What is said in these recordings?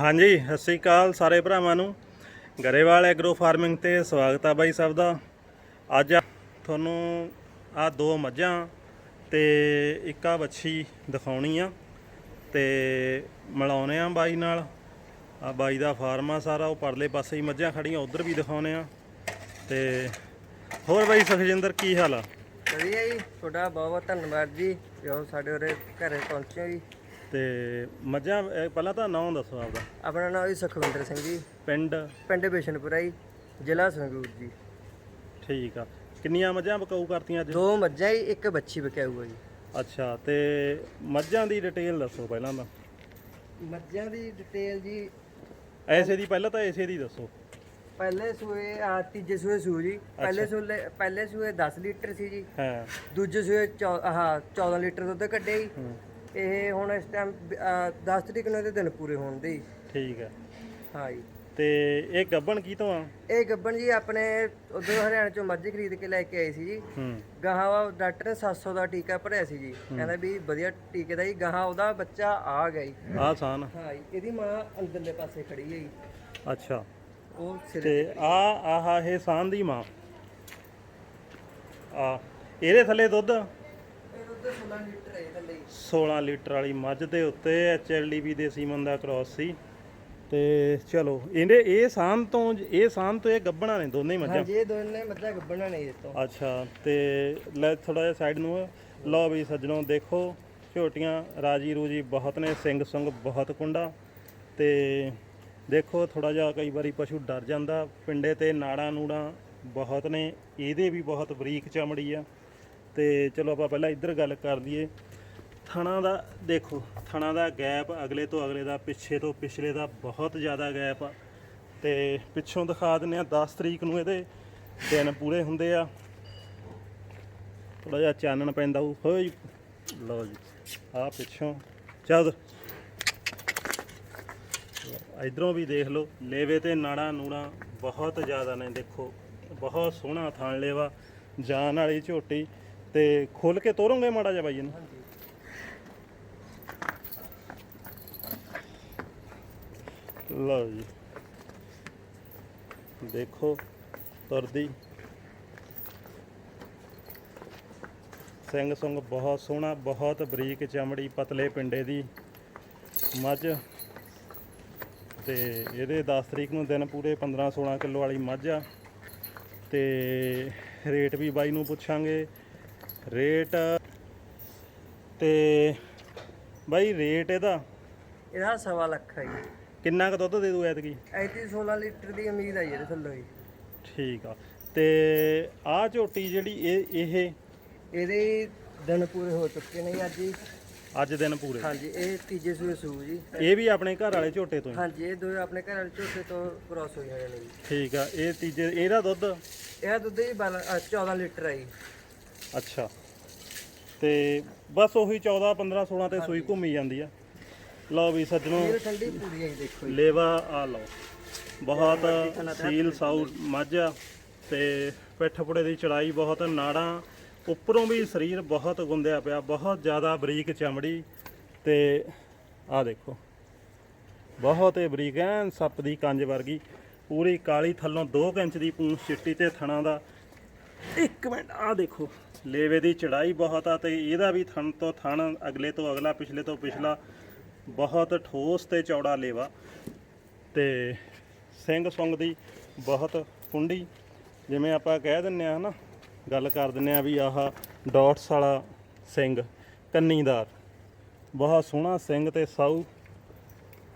ਹਾਂਜੀ, ਸਤਿ ਸ੍ਰੀ ਅਕਾਲ ਸਾਰੇ ਭਰਾਵਾਂ ਨੂੰ। ਗਰੇਵਾਲ ਐਗਰੋ ਫਾਰਮਿੰਗ ਤੇ ਸਵਾਗਤ ਆ ਬਾਈ ਸਭ ਦਾ। ਅੱਜ ਤੁਹਾਨੂੰ ਆ ਦੋ ਮੱਝਾਂ ਤੇ ਇੱਕ ਆ ਵੱਛੀ ਦਿਖਾਉਣੀ ਆ ਤੇ ਮਿਲਾਉਨੇ ਆ ਬਾਈ ਨਾਲ। ਆ ਬਾਈ ਦਾ ਫਾਰਮ ਆ ਸਾਰਾ, ਉਹ ਪਰਲੇ ਪਾਸੇ ਹੀ ਮੱਝਾਂ ਖੜੀਆਂ, ਉਧਰ ਵੀ ਦਿਖਾਉਨੇ ਆ। ਤੇ ਹੋਰ ਬਾਈ ਸੁਖਜਿੰਦਰ, ਕੀ ਹਾਲ ਆ? ਵਧੀਆ ਜੀ, ਤੁਹਾਡਾ ਬਹੁਤ ਬਹੁਤ ਧੰਨਵਾਦ ਜੀ, ਜੋ ਸਾਡੇ ਉਰੇ ਘਰੇ ਪਹੁੰਚੇ ਹੋ ਜੀ। ਤੇ ਮੱਝਾਂ ਪਹਿਲਾਂ ਤਾਂ ਨਾਮ ਦੱਸੋ ਆਪਦਾ। ਆਪਣਾ ਨਾਮ ਜੀ ਸੁਖਵਿੰਦਰ ਸਿੰਘ ਜੀ। ਪਿੰਡ? ਪਿੰਡ ਬਿਸ਼ਨਪੁਰਾ ਜੀ ਜ਼ਿਲ੍ਹਾ ਸੰਗਰੂਰ ਜੀ। ਠੀਕ ਆ। ਕਿੰਨੀਆਂ ਮੱਝਾਂ ਬਕਾਊ ਕਰਤੀਆਂ ਅੱਜ? ਦੋ ਮੱਝਾਂ ਜੀ ਇੱਕ ਬੱਚੀ ਵਿਕਿਆ ਹੋਊਗਾ ਜੀ। ਅੱਛਾ ਤੇ ਮੱਝਾਂ ਦੀ ਡਿਟੇਲ ਦੱਸੋ ਪਹਿਲਾਂ ਤਾਂ। ਮੱਝਾਂ ਦੀ ਡਿਟੇਲ ਜੀ ਐਸੇ ਦੀ ਪਹਿਲਾਂ ਤਾਂ ਐਸੇ ਦੀ ਦੱਸੋ। ਪਹਿਲੇ ਸੂਏ ਆ ਤੀਜੇ ਸੂਏ ਸੂ ਜੀ। ਪਹਿਲੇ ਸੂਏ ਪਹਿਲੇ ਸੂਏ 10 ਲੀਟਰ ਸੀ ਜੀ। ਹਾਂ। ਦੂਜੇ ਸੂਏ ਚੌ- ਆਹ 14 ਲੀਟਰ ਦੁੱਧ ਕੱਢਿਆ ਜੀ। ਹੂੰ, ਇਹ ਹੁਣ ਇਸ ਟਾਈਮ 10 ਤਰੀਕ ਨੂੰ ਇਹਦੇ ਦਿਨ ਪੂਰੇ ਹੋਣ ਦੇ। ਜੀ ਠੀਕ ਹੈ ਹਾਂ ਜੀ। ਤੇ ਇਹ ਗੱਬਣ ਕੀ ਤੋਂ ਆ? ਇਹ ਗੱਬਣ ਜੀ ਆਪਣੇ ਉਧਰ ਹਰਿਆਣਾ ਚੋਂ ਮੱਝ ਖਰੀਦ ਕੇ ਲੈ ਕੇ ਆਏ ਸੀ ਜੀ। ਹੂੰ। ਗਾਹਾਂ ਡਾਕਟਰ ਨੇ 700 ਦਾ ਟੀਕਾ ਭਰਿਆ ਸੀ ਜੀ। ਕਹਿੰਦਾ ਵੀ ਵਧੀਆ ਟੀਕੇ ਦਾ ਜੀ। ਗਾਹਾਂ ਉਹਦਾ ਬੱਚਾ ਆ ਗਿਆ ਜੀ। ਸਾਨ। ਹਾਂ ਜੀ ਇਹਦੀ ਮਾਂ ਅੰਦਰਲੇ ਪਾਸੇ ਖੜੀ ਹੈ ਜੀ। ਅੱਛਾ। ਉਹ ਸਿਰ ਤੇ ਆ ਆਹ ਇਹ ਸਾਨ ਦੀ ਮਾਂ। ਆ। ਇਹਦੇ ਥੱਲੇ ਦੁੱਧ? 16 ਲੀਟਰ ਹੈ ਜੀ ਥੱਲੇ। ਜੀ। 16 ਲੀਟਰ ਵਾਲੀ ਮੱਝ ਦੇ ਉੱਤੇ ਐਚਐਲਡੀਬੀ ਦੇ ਸੀਮਨ ਦਾ ਕ੍ਰਾਸ ਸੀ। ਤੇ ਚਲੋ ਇਹਦੇ ਇਹ ਸਾਨ ਤੋਂ ਇਹ ਸਾਨ ਤੋਂ ਇਹ ਗੱਬਣਾ ਨੇ ਦੋਨੇ ਹੀ ਮੱਝਾਂ? ਹਾਂਜੀ ਇਹ ਦੋਨੇ ਮੱਝਾਂ ਗੱਬਣਾ ਨੇ ਇਸ ਤੋਂ। ਅੱਛਾ ਤੇ ਲੈ ਥੋੜਾ ਜਿਹਾ ਸਾਈਡ ਨੂੰ ਲਓ ਵੀ ਸੱਜਣੋ ਦੇਖੋ ਝੋਟੀਆਂ ਰਾਜੀ ਰੂਜੀ ਬਹੁਤ ਨੇ ਸਿੰਘ ਸੰਗ ਬਹੁਤ ਕੁੰਡਾ। ਤੇ ਦੇਖੋ ਥੋੜਾ ਜਿਹਾ ਕਈ ਵਾਰੀ ਪਸ਼ੂ ਡਰ ਜਾਂਦਾ ਪਿੰਡੇ ਤੇ ਨਾੜਾਂ ਨੂੜਾਂ ਬਹੁਤ ਨੇ ਇਹਦੇ ਵੀ ਬਹੁਤ ਬਰੀਕ ਚਮੜੀ ਆ। ਤੇ ਚਲੋ ਆਪਾਂ ਪਹਿਲਾਂ ਇੱਧਰ ਗੱਲ ਕਰ ਲਈਏ। ਥਣਾ ਦਾ ਦੇਖੋ, ਥਣਾ ਦਾ ਗੈਪ ਅਗਲੇ ਤੋਂ ਅਗਲੇ ਦਾ, ਪਿੱਛੇ ਤੋਂ ਪਿਛਲੇ ਦਾ ਬਹੁਤ ਜ਼ਿਆਦਾ ਗੈਪ ਆ। ਤੇ ਪਿੱਛੋਂ ਦਿਖਾ ਦਿੰਨੇ ਆ 10 ਤਰੀਕ ਨੂੰ ਇਹਦੇ ਦਿਨ ਪੂਰੇ ਹੁੰਦੇ ਆ। ਥੋੜਾ ਜਿਹਾ ਚਾਨਣ ਪੈਂਦਾ ਉਹ ਹੋਈ ਲਓ ਜੀ, ਆ ਪਿੱਛੋਂ। ਚੱਲ। ਇਧਰੋਂ ਵੀ ਦੇਖ ਲਓ, ਲੇਵੇ ਤੇ ਨਾੜਾ ਨੂੜਾ ਬਹੁਤ ਜ਼ਿਆਦਾ ਨੇ, ਦੇਖੋ। ਬਹੁਤ ਸੋਹਣਾ ਥਣ ਲੇਵਾ ਜਾਨ ਵਾਲੀ ਝੋਟੀ। ਤੇ ਖੁੱਲ ਕੇ ਤੋਰੋਂਗੇ ਮਾੜਾ ਜਿਹਾ ਬਾਈ ਇਹਨੂੰ? ਹਾਂਜੀ ਲਓ ਜੀ। ਦੇਖੋ, ਤੁਰਦੀ। ਸਿੰਘ ਸੰਗ ਬਹੁਤ ਸੋਹਣਾ, ਬਹੁਤ ਬਰੀਕ ਚਮੜੀ ਪਤਲੇ ਪਿੰਡੇ ਦੀ ਮੱਝ। ਤੇ ਇਹਦੇ 10 ਤਰੀਕ ਨੂੰ ਦਿਨ ਪੂਰੇ 15 16 ਕਿਲੋ ਵਾਲੀ ਮੱਝ ਆ। ਤੇ ਰੇਟ ਵੀ ਬਾਈ ਨੂੰ ਪੁੱਛਾਂਗੇ। ਰੇਟ ਤੇ ਬਾਈ ਰੇਟ ਇਹਦਾ ਇਹਦਾ ਸਵਾ ਲੱਖ ਹੈ ਜੀ। ਕਿੰਨਾ ਕੁ ਦੁੱਧ ਦੇ ਦੂ ਐਤਕੀ? ਐਤੀ 16 ਲੀਟਰ ਦੀ ਉਮੀਦ ਹੈ ਜੀ ਇਹਦੇ ਥੱਲੋਂ ਜੀ। ਠੀਕ ਆ। ਤੇ ਆਹ ਝੋਟੀ ਜਿਹੜੀ ਇਹ ਇਹ ਇਹਦੇ ਦਿਨ ਪੂਰੇ ਹੋ ਚੁੱਕੇ ਨੇ ਜੀ ਅੱਜ ਹੀ। ਅੱਜ ਦਿਨ ਪੂਰੇ। ਹਾਂਜੀ ਇਹ ਤੀਜੇ ਸੂਏ ਸੂ ਜੀ। ਇਹ ਵੀ ਆਪਣੇ ਘਰ ਵਾਲੇ ਝੋਟੇ ਤੋਂ ਹੀ। ਹਾਂਜੀ ਇਹ ਦੋ ਆਪਣੇ ਘਰ ਵਾਲੇ ਝੋਟੇ ਤੋਂ ਕ੍ਰਾਸ ਹੋਈ ਹੋਏ ਨੇ ਜੀ। ਠੀਕ ਆ ਇਹ ਤੀਜੇ ਇਹਦਾ ਦੁੱਧ? ਇਹ ਦੁੱਧ ਜੀ 12 ਅ, 14 ਲੀਟਰ ਹੈ ਜੀ। ਅੱਛਾ। ਤੇ ਬਸ ਉਹੀ 14 15 16 ਤੇ ਸੂਈ ਘੁੰਮੀ ਜਾਂਦੀ ਆ। ਲਓ ਵੀ ਸੱਜਣੋ ਇਹ ਠੰਡੀ ਪੂਰੀ ਹੈ ਜੀ ਦੇਖੋ ਜੀ। ਲੇਵਾ ਆ ਲਓ। ਬਹੁਤ ਸੀਲ ਸਾਊ ਮੱਝ ਆ ਤੇ ਪਿੱਠ ਪੁੜੇ ਦੀ ਚੜਾਈ ਬਹੁਤ ਨਾੜਾਂ ਉੱਪਰੋਂ ਵੀ ਸਰੀਰ ਬਹੁਤ ਗੁੰਦਿਆ ਪਿਆ ਬਹੁਤ ਜ਼ਿਆਦਾ ਬਰੀਕ ਚਮੜੀ ਤੇ ਆ ਦੇਖੋ। ਬਹੁਤ ਹੀ ਬਰੀਕ ਐਨ ਸੱਪ ਦੀ ਕੰਜ ਵਰਗੀ। ਪੂਰੀ ਕਾਲੀ ਥੱਲੋਂ 2 ਇੰਚ ਦੀ ਪੂੰਛ ਚਿੱਟੀ ਤੇ ਥਣਾ ਦਾ। ਇੱਕ ਮਿੰਟ ਆ ਦੇਖੋ। ਲੇਵੇ ਦੀ ਚੜਾਈ ਬਹੁਤ ਆ ਤੇ ਇਹਦਾ ਵੀ ਥਣ ਤੋਂ ਥਣ, ਅਗਲੇ ਤੋਂ ਅਗਲਾ, ਪਿਛਲੇ ਤੋਂ ਪਿਛਲਾ ਬਹੁਤ ਠੋਸ ਤੇ ਚੌੜਾ ਲੇਵਾ। ਤੇ ਸਿੰਘ ਸੁੰਗ ਦੀ ਬਹੁਤ ਕੁੰਡੀ, ਜਿਵੇਂ ਆਪਾਂ ਕਹਿ ਦਿੰਨੇ ਆ ਹਨਾ ਗੱਲ ਕਰ ਦਿੰਨੇ ਆ ਵੀ ਆਹ ਡਾਟਸ ਵਾਲਾ ਸਿੰਘ, ਕੰਨੀਦਾਰ। ਬਹੁਤ ਸੋਹਣਾ ਸਿੰਘ ਤੇ ਸਾਊ।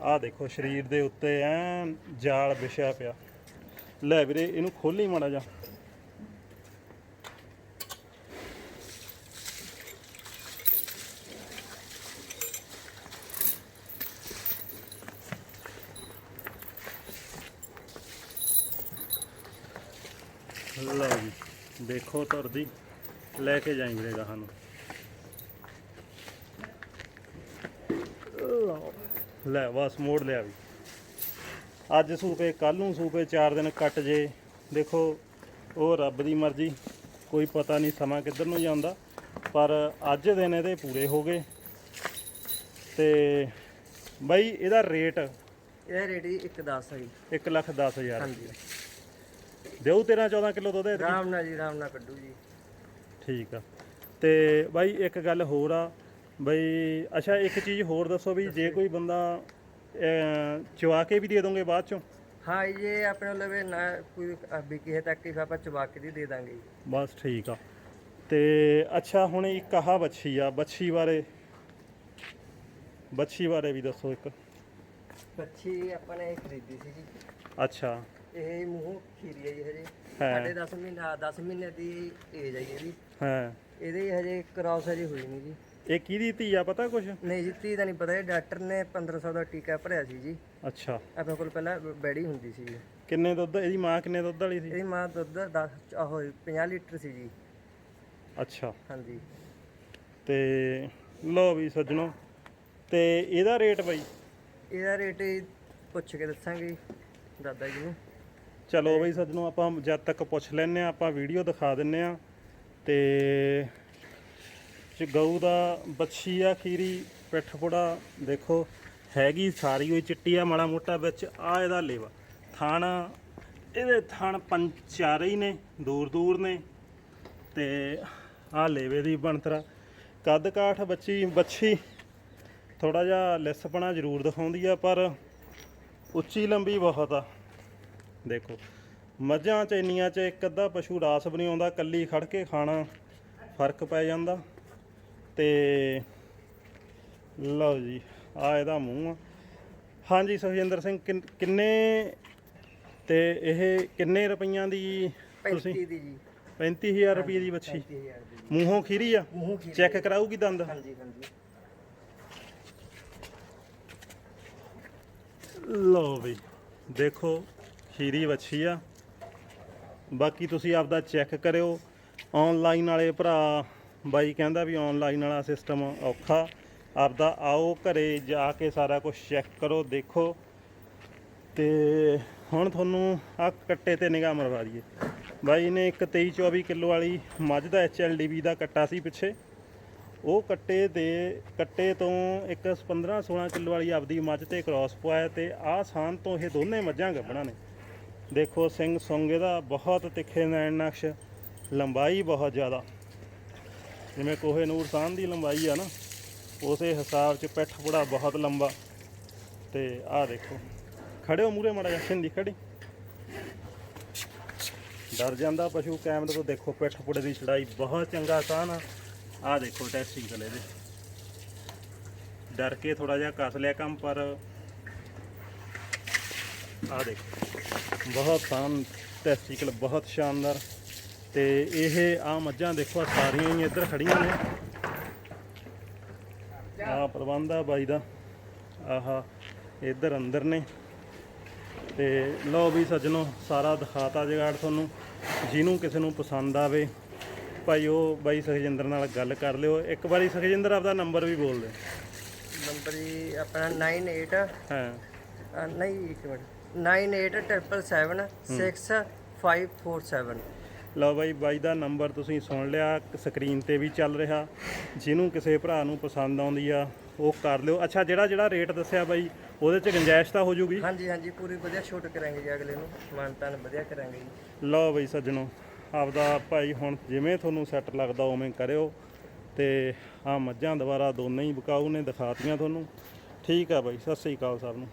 ਆਹ ਦੇਖੋ ਸਰੀਰ ਦੇ ਉੱਤੇ ਐਨ ਜਾਲ ਵਿਛਿਆ ਪਿਆ। ਲੈ ਵੀਰੇ, ਇਹਨੂੰ ਖੋਲੀ ਮਾੜਾ ਜਾ ਲਓ ਜੀ ਦੇਖੋ ਤੁਰਦੀ ਲੈ ਕੇ ਜਾਈਂ ਵੀਰੇ ਗਾਹਾਂ ਨੂੰ। ਲਓ ਲੈ ਬਸ ਮੋੜ ਲਿਆ ਵੀ। ਅੱਜ ਸੂਪੇ ਕੱਲ ਨੂੰ ਸੂਪੇ 4 ਦਿਨ ਕੱਟ ਜੇ। ਦੇਖੋ ਉਹ ਰੱਬ ਦੀ ਮਰਜ਼ੀ ਕੋਈ ਪਤਾ ਨਹੀਂ ਸਮਾਂ ਕਿੱਧਰ ਨੂੰ ਜਾਂਦਾ ਪਰ ਅੱਜ ਦਿਨ ਇਹਦੇ ਪੂਰੇ ਹੋ ਗਏ। ਤੇ ਬਈ ਇਹਦਾ ਰੇਟ ਇਹਦਾ ਰੇਟ ਜੀ 1.10 ਹੈ ਜੀ। 1 ਲੱਖ 10 ਹਜ਼ਾਰ। ਹਾਂਜੀ। ਦਿਓ 13 14 ਕਿਲੋ ਦੁੱਧ ਇਹਦੇ ਆਰਾਮ ਨਾਲ ਜੀ ਆਰਾਮ ਨਾਲ ਕੱਢੂ ਜੀ। ਠੀਕ ਆ। ਤੇ ਬਾਈ ਇੱਕ ਗੱਲ ਹੋਰ ਆ ਬਈ ਅੱਛਾ ਇੱਕ ਚੀਜ਼ ਹੋਰ ਦੱਸੋ ਵੀ ਜੇ ਕੋਈ ਬੰਦਾ ਚਵਾ ਕੇ ਵੀ ਦੇ ਦੋਗੇ ਬਾਅਦ ਚੋਂ? ਹਾਂ ਇਹ ਆਪਣੇ ਲਵੇ ਨਾ ਕੋਈ ਵੀ ਕਿਸੇ ਤੱਕ ਆਪਾਂ ਚਬਾ ਕੇ ਦੀ ਦੇ ਦਾਂਗੇ ਜੀ। ਬਸ ਠੀਕ ਆ। ਤੇ ਅੱਛਾ ਹੁਣ ਇੱਕ ਆਹ ਬੱਛੀ ਆ ਬੱਛੀ ਬਾਰੇ ਬੱਛੀ ਬਾਰੇ ਵੀ ਦੱਸੋ ਇੱਕ। ਬੱਚੀ ਆਪਾਂ ਨੇ ਖਰੀਦੀ ਸੀ ਜੀ। ਅੱਛਾ। ਇਹ ਮੂੰਹ ਖੀਰੀ ਹੈ ਜੀ ਹਜੇ। ਹੈ। ਸਾਡੇ 10 ਮਹੀਨੇ 10 ਮਹੀਨੇ ਦੀ ਏਜ ਹੈ ਜੀ ਇਹਦੀ। ਹਾਂ। ਇਹਦੀ ਹਜੇ ਕ੍ਰਾਸ ਹਜੇ ਹੋਈ ਨਹੀਂ ਜੀ। ਇਹ ਕਿਹਦੀ ਧੀ ਆ ਪਤਾ ਕੁਛ? ਨਹੀਂ ਜੀ ਤੀ ਦਾ ਨਹੀਂ ਪਤਾ ਇਹ ਡਾਕਟਰ ਨੇ 1500 ਦਾ ਟੀਕਾ ਭਰਿਆ ਸੀ ਜੀ। ਅੱਛਾ। ਆਪਣੇ ਕੋਲ ਪਹਿਲਾਂ ਬੈੜੀ ਹੁੰਦੀ ਸੀ। ਜੀ ਕਿੰਨੇ ਦੁੱਧ ਇਹਦੀ ਮਾਂ ਕਿੰਨੇ ਦੁੱਧ ਵਾਲੀ ਸੀ? ਇਹਦੀ ਮਾਂ ਦੁੱਧ 10 ਆਹੋ 50 ਲੀਟਰ ਸੀ ਜੀ। ਅੱਛਾ। ਹਾਂਜੀ। ਤੇ ਲਓ ਵੀ ਸੱਜਣੋ ਤੇ ਇਹਦਾ ਰੇਟ ਬਾਈ? ਇਹਦਾ ਰੇਟ ਪੁੱਛ ਕੇ ਦੱਸਾਂਗੇ ਜੀ ਦਾਦਾ ਜੀ ਨੂੰ। ਚਲੋ ਬਈ ਸੱਜਣੋ, ਆਪਾਂ ਜਦ ਤੱਕ ਪੁੱਛ ਲੈਨੇ ਆ ਆਪਾਂ ਵੀਡੀਓ ਦਿਖਾ ਦਿੰਨੇ ਆ ਤੇ ਚ ਗਊ ਦਾ ਬੱਛੀ ਆ, ਖੀਰੀ, ਪਿੱਠ ਪੁੜਾ, ਦੇਖੋ, ਹੈਗੀ ਸਾਰੀ ਹੋਈ ਚਿੱਟੀ ਆ, ਮਾੜਾ ਮੋਟਾ ਵਿੱਚ, ਆ ਇਹਦਾ ਲੇਵਾ। ਥਣ, ਇਹਦੇ ਥਣ ਪੰਚਾਰੇ ਹੀ ਨੇ ਦੂਰ ਦੂਰ ਨੇ। ਤੇ ਆ ਲੇਵੇ ਦੀ ਬਣਤਰਾ ਕੱਦ ਕਾਠ ਬੱਚੀ, ਬੱਛੀ ਥੋੜਾ ਜਿਹਾ ਲਿਸਪਣਾ ਜ਼ਰੂਰ ਦਿਖਾਉਂਦੀ ਆ, ਪਰ ਉੱਚੀ ਲੰਬੀ ਬਹੁਤ ਆ। ਦੇਖੋ। ਮੱਝਾਂ ਚ ਇੰਨੀਆਂ ਚ ਇੱਕ ਅੱਧਾ ਪਸ਼ੂ ਰਾਸ ਵੀ ਨਹੀਂ ਆਉਂਦਾ ਕੱਲੀ ਖੜ ਕੇ ਖਾਣਾ ਫ਼ਰਕ ਪੈ ਜਾਂਦਾ। ਤੇ ਲਓ ਜੀ ਆ ਇਹਦਾ ਮੂੰਹ ਆ। ਹਾਂਜੀ ਸੁਖਜਿੰਦਰ ਸਿੰਘ ਕਿੰਨ- ਤੇ ਇਹ ਕਿੰਨੇ ਰੁਪਈਆਂ ਦੀ ਤੁਸੀਂ? 35 ਦੀ ਜੀ। 35000 ਰੁਪਏ ਦੀ ਬੱਚੀ। 35000 ਦੀ ਮੂੰਹੋਂ ਖੀਰੀ ਆ? ਚੈੱਕ ਕਰਾਊਗੀ ਦੰਦ? ਹਾਂਜੀ ਹਾਂਜੀ। ਲਓ ਬਈ ਦੇਖੋ ਖੀਰੀ ਵੱਛੀ ਆ। ਬਾਕੀ ਤੁਸੀਂ ਆਪਦਾ ਚੈੱਕ ਕਰਿਓ। ਆਨਲਾਈਨ ਵਾਲੇ ਭਰਾ, ਬਾਈ ਕਹਿੰਦਾ ਵੀ ਆਨਲਾਈਨ ਵਾਲਾ ਸਿਸਟਮ ਔਖਾ। ਆਪਦਾ ਆਓ ਘਰੇ ਜਾ ਕੇ ਸਾਰਾ ਕੁਝ ਚੈੱਕ ਕਰੋ, ਦੇਖੋ। ਤੇ ਹੁਣ ਤੁਹਾਨੂੰ ਆ ਕੱਟੇ ਤੇ ਨਿਗਾਹ ਮਰਵਾ ਦਈਏ। ਬਾਈ ਨੇ ਇੱਕ 23 24 ਕਿਲੋ ਵਾਲੀ ਮੱਝ ਦਾ ਐਚਐਲਡੀਬੀ ਦਾ ਕੱਟਾ ਸੀ ਪਿੱਛੇ। ਉਹ ਕੱਟੇ ਦੇ, ਕੱਟੇ ਤੋਂ ਇੱਕ 15 16 ਕਿਲੋ ਵਾਲੀ ਆਪਦੀ ਮੱਝ ਤੇ ਕ੍ਰਾਸ ਪਵਾਇਆ ਤੇ ਆਹ ਸਾਨ ਤੋਂ ਇਹ ਦੋਨੇ ਮੱਝਾਂ ਗੱਭਣਾ ਨੇ। ਦੇਖੋ ਸਿੰਘ ਸੁੰਗ ਇਹਦਾ ਬਹੁਤ ਤਿੱਖੇ ਨੈਣ ਨਕਸ਼, ਲੰਬਾਈ ਬਹੁਤ ਜ਼ਿਆਦਾ। ਜਿਵੇਂ ਕੋਹੇ ਨੂਰ ਸਾਨ ਦੀ ਲੰਬਾਈ ਆ ਨਾ, ਉਸੇ ਹਿਸਾਬ 'ਚ ਪਿੱਠ ਪੁੜਾ ਬਹੁਤ ਲੰਬਾ। ਤੇ ਆਹ ਦੇਖੋ, ਖੜਿਓ ਮੂਰੇ ਮੜਾ ਜਾ ਸਿੰਦੀ ਖੜੀ। ਡਰ ਜਾਂਦਾ ਪਸ਼ੂ ਕੈਮਰੇ ਤੋਂ, ਦੇਖੋ ਪਿੱਠ ਪੁੜੇ ਦੀ ਚੜਾਈ ਬਹੁਤ ਚੰਗਾ ਸਾਨ ਆ ਆਹ ਦੇਖੋ ਟੈਸਟਿਕਲ ਇਹਦੇ ਡਰ ਕੇ ਥੋੜਾ ਜਿਹਾ ਕੱਸ ਲਿਆ ਕੰਮ, ਪਰ ਆਹ ਦੇਖੋ। ਬਹੁਤ ਸਾਨ ਟੈਸਟਿਕਲ ਬਹੁਤ ਸ਼ਾਨਦਾਰ। ਤੇ ਇਹ ਆ ਮੱਝਾਂ ਦੇਖੋ ਸਾਰੀਆਂ ਹੀ ਇੱਧਰ ਖੜੀਆਂ ਨੇ। ਆ ਪ੍ਰਬੰਧ ਆ ਬਾਈ ਦਾ। ਆਹਾ ਇੱਧਰ ਅੰਦਰ ਨੇ। ਤੇ ਲਓ ਵੀ ਸੱਜਣੋ ਸਾਰਾ ਦਿਖਾਤਾ ਜਗਾੜ ਤੁਹਾਨੂੰ। ਜਿਹਨੂੰ ਕਿਸੇ ਨੂੰ ਪਸੰਦ ਆਵੇ ਭਾਈ ਉਹ ਬਾਈ ਸੁਖਜਿੰਦਰ ਨਾਲ ਗੱਲ ਕਰ ਲਿਓ। ਇੱਕ ਵਾਰੀ ਸੁਖਜਿੰਦਰ ਆਪਦਾ ਨੰਬਰ ਵੀ ਬੋਲ ਦੇ ਨੰਬਰ ਜੀ ਆਪਣਾ 98 ਹਾਂ। ਨਹੀਂ ਇੱਕ ਮਿੰਟ। 9877765547 ਲਓ ਬਾਈ ਬਾਈ ਦਾ ਨੰਬਰ ਤੁਸੀਂ ਸੁਣ ਲਿਆ ਸਕਰੀਨ ਤੇ ਵੀ ਚੱਲ ਰਿਹਾ ਜਿਹਨੂੰ ਕਿਸੇ ਭਰਾ ਨੂੰ ਪਸੰਦ ਆਉਂਦੀ ਆ ਉਹ ਕਰ ਲਿਓ ਅੱਛਾ ਜਿਹੜਾ ਜਿਹੜਾ ਰੇਟ ਦੱਸਿਆ ਬਾਈ ਉਹਦੇ ਚ ਗੁੰਜਾਇਸ਼ ਤਾਂ ਹੋ ਜੂਗੀ ਹਾਂਜੀ ਹਾਂਜੀ ਪੂਰੀ ਵਧੀਆ ਛੋਟ ਕਰਾਂਗੇ ਜੀ ਅਗਲੇ ਨੂੰ ਮਾਨਤਾਨ ਵਧੀਆ ਕਰਾਂਗੇ ਜੀ ਲਓ ਬਾਈ ਸੱਜਣੋ ਆਪਦਾ ਭਾਈ ਹੁਣ ਜਿਵੇਂ ਤੁਹਾਨੂੰ ਸੈੱਟ ਲੱਗਦਾ ਉਵੇਂ ਕਰਿਓ ਤੇ ਆ ਮੱਝਾਂ ਦੁਬਾਰਾ ਦੋਨੇ ਹੀ ਬਕਾਊ ਨੇ ਦਿਖਾਤੀਆਂ ਤੁਹਾਨੂੰ ਠੀਕ ਆ ਬਾਈ ਸਤਿ ਸ੍ਰੀ ਅਕਾਲ ਸਭ ਨੂੰ